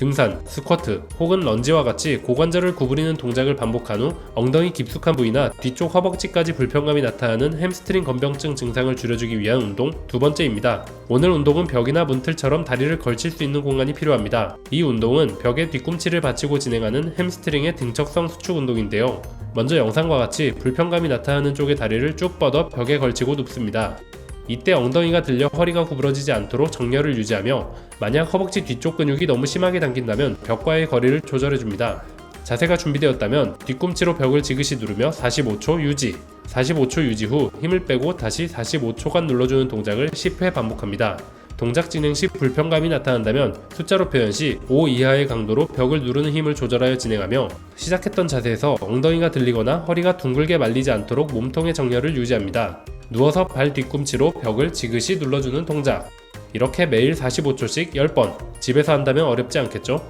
등산, 스쿼트 혹은 런지와 같이 고관절을 구부리는 동작을 반복한 후 엉덩이 깊숙한 부위나 뒤쪽 허벅지까지 불편감이 나타나는 햄스트링 건병증 증상을 줄여주기 위한 운동 두 번째입니다. 오늘 운동은 벽이나 문틀처럼 다리를 걸칠 수 있는 공간이 필요합니다. 이 운동은 벽에 뒤꿈치를 받치고 진행하는 햄스트링의 등척성 수축 운동인데요. 먼저 영상과 같이 불편감이 나타나는 쪽의 다리를 쭉 뻗어 벽에 걸치고 눕습니다. 이때 엉덩이가 들려 허리가 구부러지지 않도록 정렬을 유지하며 만약 허벅지 뒤쪽 근육이 너무 심하게 당긴다면 벽과의 거리를 조절해줍니다. 자세가 준비되었다면 뒤꿈치로 벽을 지그시 누르며 45초 유지 45초 유지 후 힘을 빼고 다시 45초간 눌러주는 동작을 10회 반복합니다. 동작 진행 시 불편감이 나타난다면 숫자로 표현 시 5 이하의 강도로 벽을 누르는 힘을 조절하여 진행하며 시작했던 자세에서 엉덩이가 들리거나 허리가 둥글게 말리지 않도록 몸통의 정렬을 유지합니다. 누워서 발 뒤꿈치로 벽을 지그시 눌러주는 동작. 이렇게 매일 45초씩 10번. 집에서 한다면 어렵지 않겠죠?